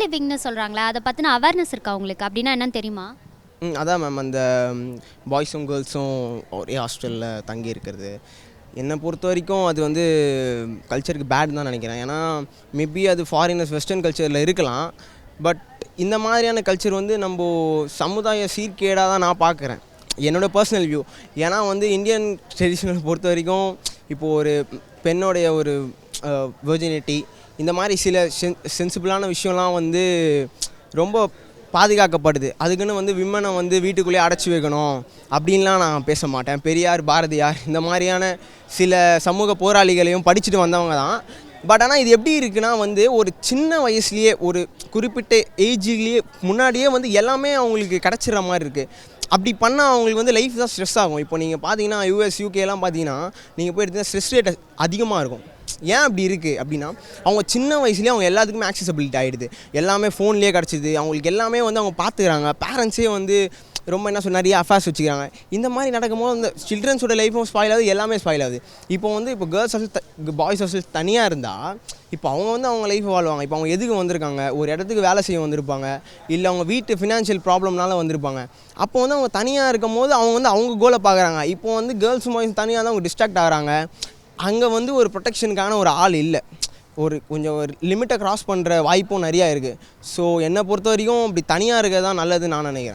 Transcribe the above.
லிவிங்னு சொல்கிறாங்களே அதை பற்றின அவேர்னஸ் இருக்கா உங்களுக்கு? அப்படின்னா என்னன்னு தெரியுமா? ம் அதான் மேம் அந்த பாய்ஸும் கேர்ள்ஸும் ஒரே ஹாஸ்டலில் தங்கி இருக்கிறது. என்னை பொறுத்த வரைக்கும் அது வந்து கல்ச்சருக்கு பேட் தான் நினைக்கிறேன். ஏன்னா மேபி அது ஃபாரினர்ஸ் வெஸ்டர்ன் கல்ச்சரில் இருக்கலாம். பட் இந்த மாதிரியான கல்ச்சர் வந்து நம்ம சமுதாய சீர்கேடாக தான் நான் பார்க்குறேன். என்னோட பர்சனல் வியூ ஏன்னா வந்து இந்தியன் ட்ரெடிஷ்னல் பொறுத்த வரைக்கும் இப்போது ஒரு பெண்ணோடைய ஒரு வெர்ஜினிட்டி இந்த மாதிரி சில சென் சென்சிபிளான விஷயம்லாம் வந்து ரொம்ப பாதுகாக்கப்படுது. அதுக்குன்னு வந்து விமனை வந்து வீட்டுக்குள்ளேயே அடைச்சி வைக்கணும். அப்படின்லாம் நான் பேச மாட்டேன். பெரியார் பாரதியார் இந்த மாதிரியான சில சமூக போராளிகளையும் படிச்சுட்டு வந்தவங்க தான். பட் ஆனால் இது எப்படி இருக்குன்னா வந்து ஒரு சின்ன வயசுலேயே ஒரு குறிப்பிட்ட ஏஜ்லேயே முன்னாடியே வந்து எல்லாமே அவங்களுக்கு கிடச்சிடுற மாதிரி இருக்குது அப்படி பண்ணால் அவங்களுக்கு வந்து லைஃப் தான் ஸ்ட்ரெஸ் ஆகும். இப்போ நீங்கள் பார்த்தீங்கன்னா யூஎஸ் யூகேலாம் பார்த்தீங்கன்னா நீங்கள் போய் எடுத்தீங்கன்னா ஸ்ட்ரெஸ் ரேட் அதிகமாக இருக்கும். ஏன் அப்படி இருக்குது அப்படின்னா அவங்க சின்ன வயசுலேயே அவங்க எல்லாத்துக்குமே ஆக்சசபிலிட்டி ஆகிடுது எல்லாமே ஃபோன்லேயே கிடச்சிது. அவங்களுக்கு எல்லாமே வந்து அவங்க பார்த்துக்கிறாங்க பேரண்ட்ஸே வந்து ரொம்ப என்ன சொல்ல நிறைய அஃபேர்ஸ் வச்சுக்கிறாங்க. இந்த மாதிரி நடக்கும்போது அந்த சில்ட்ரன்ஸோட லைஃப்பும் ஸ்பாயில் ஆகுது எல்லாமே ஸ்பாயில் ஆகுது. இப்போ வந்து இப்போ கேர்ள்ஸ் ஹாஸ்டல் பாய்ஸ் ஹாஸ்டல் தனியாக இருந்தால் இப்போ அவங்க வந்து அவங்க லைஃப் வாழ்வாங்க. இப்போ அவங்க எதுக்கு வந்திருக்காங்க? ஒரு இடத்துக்கு வேலை செய்ய வந்திருப்பாங்க. இல்லை அவங்க வீட்டு ஃபினான்ஷியல் ப்ராப்ளம்னால வந்திருப்பாங்க. அப்போ வந்து அவங்க தனியாக இருக்கும் போது அவங்க வந்து அவங்க கோலை பார்க்குறாங்க இப்போ வந்து கேர்ள்ஸ் பாய்ஸ் தனியாக தான் அவங்க டிஸ்ட்ராக்ட் ஆகிறாங்க. அங்கே வந்து ஒரு ப்ரொடெக்ஷனுக்கான ஒரு ஆள் இல்லை. ஒரு கொஞ்சம் ஒரு லிமிட்டை க்ராஸ் பண்ணுற வாய்ப்பும் நிறையா இருக்குது ஸோ என்னை பொறுத்த வரைக்கும் இப்படி தனியாக இருக்கிறது தான் நல்லதுன்னு நான் நினைக்கிறேன்.